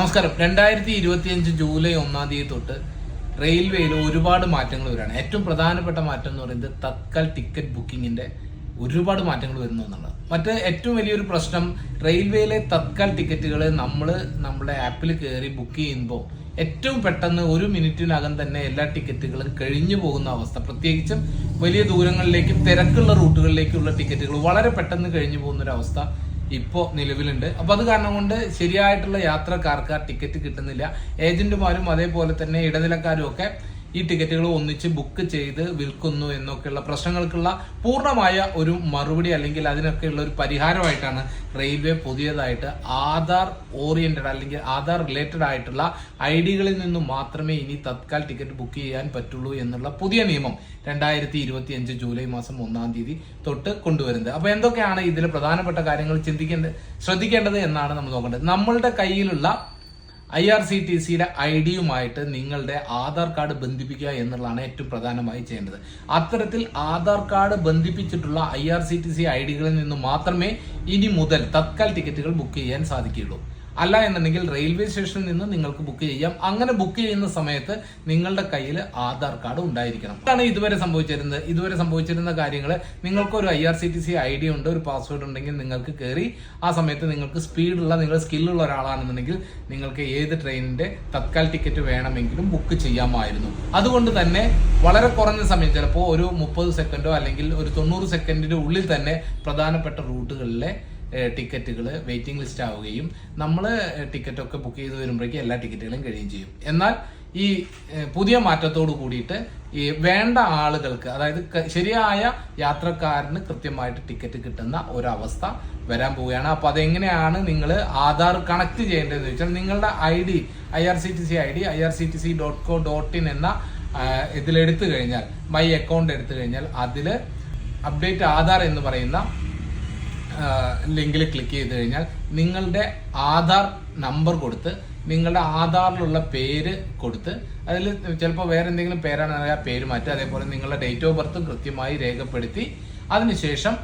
നമസ്കാരം. രണ്ടായിരത്തി ഇരുപത്തിയഞ്ച് ജൂലൈ ഒന്നാം തീയതി തൊട്ട് റെയിൽവേയിൽ ഒരുപാട് മാറ്റങ്ങൾ വരികയാണ്. ഏറ്റവും പ്രധാനപ്പെട്ട മാറ്റം എന്ന് പറയുന്നത് തത്കാൽ ടിക്കറ്റ് ബുക്കിങ്ങിന്റെ ഒരുപാട് മാറ്റങ്ങൾ വരുന്നു എന്നുള്ളത് മറ്റ് ഏറ്റവും വലിയൊരു പ്രശ്നം റെയിൽവേയിലെ തത്കാൽ ടിക്കറ്റുകൾ നമ്മൾ നമ്മുടെ ആപ്പിൽ കയറി ബുക്ക് ചെയ്യുമ്പോൾ ഏറ്റവും പെട്ടെന്ന് ഒരു മിനിറ്റിനകം തന്നെ എല്ലാ ടിക്കറ്റുകളും കഴിഞ്ഞു പോകുന്ന അവസ്ഥ. പ്രത്യേകിച്ചും വലിയ ദൂരങ്ങളിലേക്കും തിരക്കുള്ള റൂട്ടുകളിലേക്കുള്ള ടിക്കറ്റുകൾ വളരെ പെട്ടെന്ന് കഴിഞ്ഞു പോകുന്ന ഒരു അവസ്ഥ ഇപ്പോൾ നിലവിലുണ്ട്. അപ്പോൾ അത് കാരണം കൊണ്ട് ശരിയായിട്ടുള്ള യാത്രക്കാർക്ക് ടിക്കറ്റ് കിട്ടുന്നില്ല. ഏജന്റുമാരും അതേപോലെ തന്നെ ഇടനിലക്കാരും ഒക്കെ ഈ ടിക്കറ്റുകൾ ഒന്നിച്ച് ബുക്ക് ചെയ്ത് വിൽക്കുന്നു എന്നൊക്കെയുള്ള പ്രശ്നങ്ങൾക്കുള്ള പൂർണമായ ഒരു മറുപടി അല്ലെങ്കിൽ അതിനൊക്കെയുള്ള ഒരു പരിഹാരമായിട്ടാണ് റെയിൽവേ പുതിയതായിട്ട് ആധാർ ഓറിയന്റഡ് അല്ലെങ്കിൽ ആധാർ റിലേറ്റഡ് ആയിട്ടുള്ള ഐ ഡികളിൽ നിന്നും മാത്രമേ ഇനി തത്കാൽ ടിക്കറ്റ് ബുക്ക് ചെയ്യാൻ പറ്റുള്ളൂ എന്നുള്ള പുതിയ നിയമം രണ്ടായിരത്തി ഇരുപത്തി അഞ്ച് ജൂലൈ മാസം ഒന്നാം തീയതി തൊട്ട് കൊണ്ടുവരുന്നത്. അപ്പൊ എന്തൊക്കെയാണ് ഇതിൽ പ്രധാനപ്പെട്ട കാര്യങ്ങൾ ചിന്തിക്കേണ്ടത് ശ്രദ്ധിക്കേണ്ടത് എന്നാണ് നമ്മൾ നോക്കേണ്ടത്. നമ്മളുടെ കയ്യിലുള്ള ഐ ആർ സി ടി സിയുടെ ഐ ഡിയുമായിട്ട് നിങ്ങളുടെ ആധാർ കാർഡ് ബന്ധിപ്പിക്കുക എന്നുള്ളതാണ് ഏറ്റവും പ്രധാനമായി ചെയ്യേണ്ടത്. അത്തരത്തിൽ ആധാർ കാർഡ് ബന്ധിപ്പിച്ചിട്ടുള്ള I R C T C I ഡികളിൽ നിന്ന് മാത്രമേ ഇനി മുതൽ തത്കാൽ ടിക്കറ്റുകൾ ബുക്ക് ചെയ്യാൻ സാധിക്കുകയുള്ളൂ. അല്ല എന്നുണ്ടെങ്കിൽ റെയിൽവേ സ്റ്റേഷനിൽ നിന്ന് നിങ്ങൾക്ക് ബുക്ക് ചെയ്യാം. അങ്ങനെ ബുക്ക് ചെയ്യുന്ന സമയത്ത് നിങ്ങളുടെ കയ്യിൽ ആധാർ കാർഡ് ഉണ്ടായിരിക്കണം. അതാണ് ഇതുവരെ സംഭവിച്ചിരുന്നത്. ഇതുവരെ സംഭവിച്ചിരുന്ന കാര്യങ്ങൾ നിങ്ങൾക്ക് ഒരു I R C T C I D ഉണ്ട് ഒരു പാസ്വേഡ് ഉണ്ടെങ്കിൽ നിങ്ങൾക്ക് കയറി ആ സമയത്ത് നിങ്ങൾക്ക് സ്പീഡുള്ള നിങ്ങൾ സ്കില്ലുള്ള ഒരാളാണെന്നുണ്ടെങ്കിൽ നിങ്ങൾക്ക് ഏത് ട്രെയിനിന്റെ തത്കാൽ ടിക്കറ്റ് വേണമെങ്കിലും ബുക്ക് ചെയ്യാമായിരുന്നു. അതുകൊണ്ട് തന്നെ വളരെ കുറഞ്ഞ സമയം ചിലപ്പോൾ ഒരു മുപ്പത് സെക്കൻഡോ അല്ലെങ്കിൽ ഒരു തൊണ്ണൂറ് സെക്കൻഡിന്റെ ഉള്ളിൽ തന്നെ പ്രധാനപ്പെട്ട റൂട്ടുകളിലെ ടിക്കറ്റുകൾ വെയിറ്റിംഗ് ലിസ്റ്റ് ആവുകയും നമ്മൾ ടിക്കറ്റൊക്കെ ബുക്ക് ചെയ്ത് വരുമ്പോഴേക്കും എല്ലാ ടിക്കറ്റുകളും കഴിയുകയും ചെയ്യും. എന്നാൽ ഈ പുതിയ മാറ്റത്തോട് കൂടിയിട്ട് ഈ വേണ്ട ആളുകൾക്ക് അതായത് ശരിയായ യാത്രക്കാരന് കൃത്യമായിട്ട് ടിക്കറ്റ് കിട്ടുന്ന ഒരവസ്ഥ വരാൻ പോവുകയാണ്. അപ്പൊ അതെങ്ങനെയാണ് നിങ്ങൾ ആധാർ കണക്ട് ചെയ്യേണ്ടതെന്ന് വെച്ചാൽ നിങ്ങളുടെ I D I R C T C I D I R C T C dot co dot in എന്ന ഇതിലെടുത്തു കഴിഞ്ഞാൽ മൈ അക്കൗണ്ട് എടുത്തു കഴിഞ്ഞാൽ അതിൽ അപ്ഡേറ്റ് ആധാർ എന്ന് പറയുന്ന ലിങ്കിൽ ക്ലിക്ക് ചെയ്ത് കഴിഞ്ഞാൽ നിങ്ങളുടെ ആധാർ നമ്പർ കൊടുത്ത് നിങ്ങളുടെ ആധാറിലുള്ള പേര് കൊടുത്ത് അതിൽ ചിലപ്പോൾ വേറെ എന്തെങ്കിലും പേരാണെങ്കിൽ ആ പേര് മാറ്റുക. അതേപോലെ നിങ്ങളുടെ ഡേറ്റ് ഓഫ് ബർത്ത് കൃത്യമായി രേഖപ്പെടുത്തി അതിനുശേഷം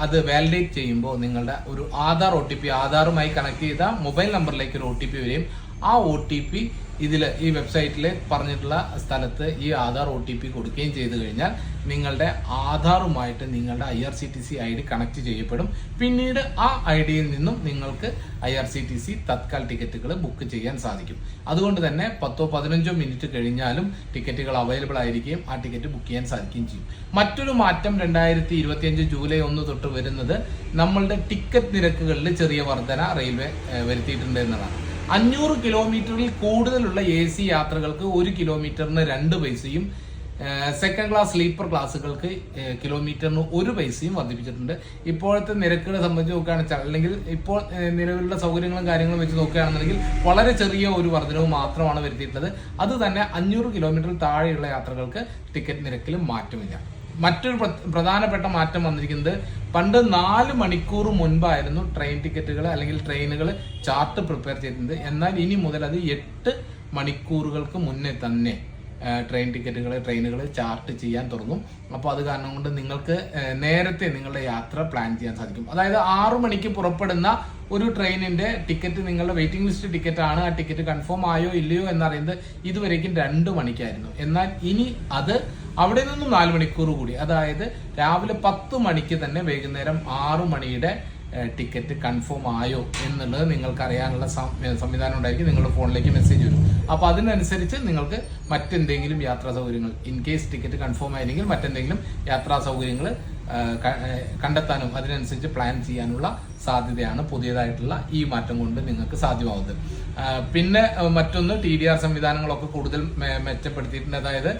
അത് വാലിഡേറ്റ് ചെയ്യുമ്പോൾ നിങ്ങളുടെ ഒരു ആധാർ ഒ ടി പി ആധാറുമായി കണക്ട് ചെയ്ത മൊബൈൽ നമ്പറിലേക്ക് ഒരു ഒ ടി പി വരും ആ ഒ ടി പി ഇതിൽ ഈ വെബ്സൈറ്റിൽ പറഞ്ഞിട്ടുള്ള സ്ഥലത്ത് ഈ ആധാർ ഒ ടി പി കൊടുക്കുകയും ചെയ്തു കഴിഞ്ഞാൽ നിങ്ങളുടെ ആധാറുമായിട്ട് നിങ്ങളുടെ I R C T C I D connect ചെയ്യപ്പെടും. പിന്നീട് ആ ഐ ഡിയിൽ നിന്നും നിങ്ങൾക്ക് I R C T C Tatkal ടിക്കറ്റുകൾ ബുക്ക് ചെയ്യാൻ സാധിക്കും. അതുകൊണ്ട് തന്നെ പത്തോ പതിനഞ്ചോ മിനിറ്റ് കഴിഞ്ഞാലും ടിക്കറ്റുകൾ അവൈലബിൾ ആയിരിക്കുകയും ആ ടിക്കറ്റ് ബുക്ക് ചെയ്യാൻ സാധിക്കുകയും ചെയ്യും. മറ്റൊരു മാറ്റം രണ്ടായിരത്തി ഇരുപത്തിയഞ്ച് ജൂലൈ ഒന്ന് തൊട്ട് വരുന്നത് നമ്മളുടെ ടിക്കറ്റ് നിരക്കുകളിൽ ചെറിയ വർധന റെയിൽവേ വരുത്തിയിട്ടുണ്ട് എന്നതാണ്. അഞ്ഞൂറ് കിലോമീറ്ററിൽ കൂടുതലുള്ള എ സി യാത്രകൾക്ക് ഒരു കിലോമീറ്ററിന് രണ്ട് പൈസയും സെക്കൻഡ് ക്ലാസ് സ്ലീപ്പർ ക്ലാസ്സുകൾക്ക് കിലോമീറ്ററിന് ഒരു പൈസയും വർദ്ധിപ്പിച്ചിട്ടുണ്ട്. ഇപ്പോഴത്തെ നിരക്കുകളെ സംബന്ധിച്ച് നോക്കുകയാണെന്ന് വെച്ചാൽ അല്ലെങ്കിൽ ഇപ്പോൾ നിലവിലുള്ള സൗകര്യങ്ങളും കാര്യങ്ങളും വെച്ച് നോക്കുകയാണെന്നുണ്ടെങ്കിൽ വളരെ ചെറിയ ഒരു വർധനവ് മാത്രമാണ് വരുത്തിയിട്ടുള്ളത്. അത് തന്നെ അഞ്ഞൂറ് കിലോമീറ്ററിൽ താഴെയുള്ള യാത്രകൾക്ക് ടിക്കറ്റ് നിരക്കിലും മാറ്റമില്ല. മറ്റൊരു പ്രധാനപ്പെട്ട മാറ്റം വന്നിരിക്കുന്നത് പണ്ട് നാല് മണിക്കൂർ മുൻപായിരുന്നു ട്രെയിൻ ടിക്കറ്റുകൾ അല്ലെങ്കിൽ ട്രെയിനുകൾ ചാർട്ട് പ്രിപ്പയർ ചെയ്തിരുന്നത്. എന്നാൽ ഇനി മുതൽ അത് എട്ട് മണിക്കൂറുകൾക്ക് മുന്നേ തന്നെ ട്രെയിൻ ടിക്കറ്റുകൾ ട്രെയിനുകൾ ചാർട്ട് ചെയ്യാൻ തുടങ്ങും. അപ്പോൾ അത് കാരണം കൊണ്ട് നിങ്ങൾക്ക് നേരത്തെ നിങ്ങളുടെ യാത്ര പ്ലാൻ ചെയ്യാൻ സാധിക്കും. അതായത് ആറു മണിക്ക് പുറപ്പെടുന്ന ഒരു ട്രെയിനിന്റെ ടിക്കറ്റ് നിങ്ങളുടെ വെയിറ്റിംഗ് ലിസ്റ്റ് ടിക്കറ്റ് ആണ് ആ ടിക്കറ്റ് കൺഫേം ആയോ ഇല്ലയോ എന്നറിയുന്നത് ഇതുവരേക്കും രണ്ട് മണിക്കായിരുന്നു. എന്നാൽ ഇനി അത് അവിടെ നിന്നും നാല് മണിക്കൂർ കൂടി. അതായത് രാവിലെ പത്ത് മണിക്ക് തന്നെ വൈകുന്നേരം ആറു മണിയുടെ ടിക്കറ്റ് കൺഫേം ആയോ എന്നുള്ളത് നിങ്ങൾക്ക് അറിയാനുള്ള സംവിധാനം ഉണ്ടായിരിക്കും. നിങ്ങളുടെ ഫോണിലേക്ക് മെസ്സേജ് വരും. അപ്പോൾ അതിനനുസരിച്ച് നിങ്ങൾക്ക് മറ്റെന്തെങ്കിലും യാത്രാ സൗകര്യങ്ങൾ ഇൻ കേസ് ടിക്കറ്റ് കൺഫേം ആയില്ലെങ്കിൽ മറ്റെന്തെങ്കിലും യാത്രാ സൗകര്യങ്ങൾ കണ്ടെത്താനും അതിനനുസരിച്ച് പ്ലാൻ ചെയ്യാനുള്ള സാധ്യതയാണ് പുതിയതായിട്ടുള്ള ഈ മാറ്റം കൊണ്ട് നിങ്ങൾക്ക് സാധ്യമാവുന്നത്. പിന്നെ മറ്റൊന്ന് ടി ഡി ആർ സംവിധാനങ്ങളൊക്കെ കൂടുതൽ മെച്ചപ്പെടുത്തിയിട്ടുണ്ട്. അതായത്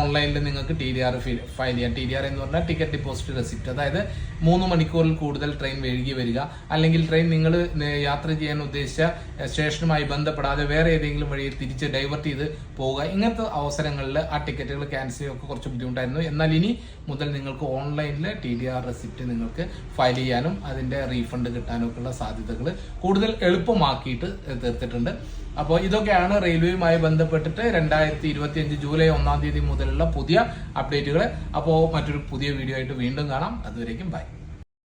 ഓൺലൈനിൽ നിങ്ങൾക്ക് ടി ഡി ആർ ഫയൽ ചെയ്യാം. ടി ഡി ആർ എന്ന് പറഞ്ഞാൽ ടിക്കറ്റ് ഡിപ്പോസിറ്റ് റെസിപ്റ്റ് അതായത് മൂന്ന് മണിക്കൂറിൽ കൂടുതൽ ട്രെയിൻ വൈകി വരിക. അല്ലെങ്കിൽ ട്രെയിൻ നിങ്ങൾ യാത്ര ചെയ്യാൻ ഉദ്ദേശിച്ച സ്റ്റേഷനുമായി ബന്ധപ്പെടാതെ വേറെ ഏതെങ്കിലും വഴി തിരിച്ച് ഡൈവേർട്ട് ചെയ്ത് പോവുക. ഇങ്ങനത്തെ അവസരങ്ങളിൽ ആ ടിക്കറ്റുകൾ ക്യാൻസൽ ചെയ്യുകയൊക്കെ കുറച്ച് ബുദ്ധിമുട്ടായിരുന്നു. എന്നാൽ ഇനി മുതൽ നിങ്ങൾക്ക് ഓൺലൈനിൽ ടി ഡി ആർ റെസിപ്റ്റ് നിങ്ങൾക്ക് ഫയൽ ചെയ്യാനും അതിന്റെ റീഫണ്ട് കിട്ടാനും ഉള്ള സാധ്യതകൾ കൂടുതൽ എളുപ്പമാക്കിയിട്ട് തീർത്തിട്ടുണ്ട്. അപ്പോൾ ഇതൊക്കെയാണ് റെയിൽവേയുമായി ബന്ധപ്പെട്ടിട്ട് രണ്ടായിരത്തി ഇരുപത്തി അഞ്ച് ജൂലൈ ഒന്നാം തീയതി മുതലുള്ള പുതിയ അപ്ഡേറ്റുകൾ. അപ്പോൾ മറ്റൊരു പുതിയ വീഡിയോ ആയിട്ട് വീണ്ടും കാണാം. അതുവരേക്കും ബൈ.